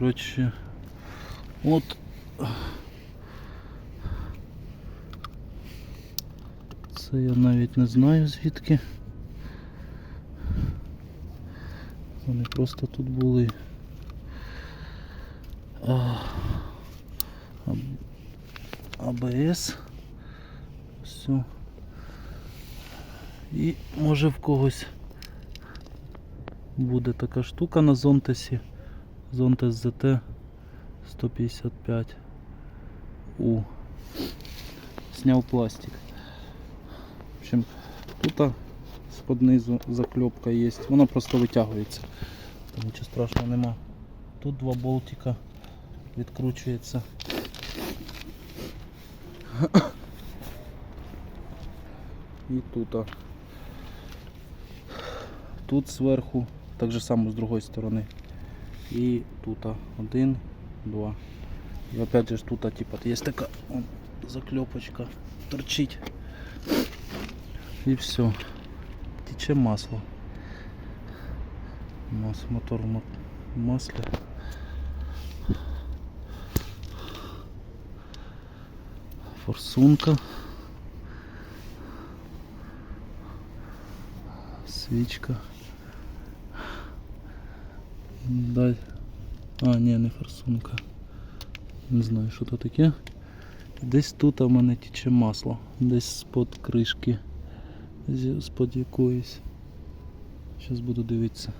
Коротше, от це я навіть не знаю звідки. Вони просто тут були. АБС. Все. І може в когось буде така штука на Зонтесі. Зонтес ЗТ 155 У. Сняв пластик. В общем, тут з-под низу закльопка є. Вона просто витягується. Там нічого страшного нема. Тут два болтика відкручується. І тут. Тут зверху, так же само з другої сторони. І тут а, один, два. І опять же ж тут а, типа, є така он, закльопочка, торчить. І все. Тече масло. Мас, мотор в мо- в маслі. Форсунка. Свічка. Дай. А, ні, не форсунка. Не знаю, що то таке. Десь тут у мене тече масло. Десь з-под кришки. З-под якоїсь. Зараз буду дивитися.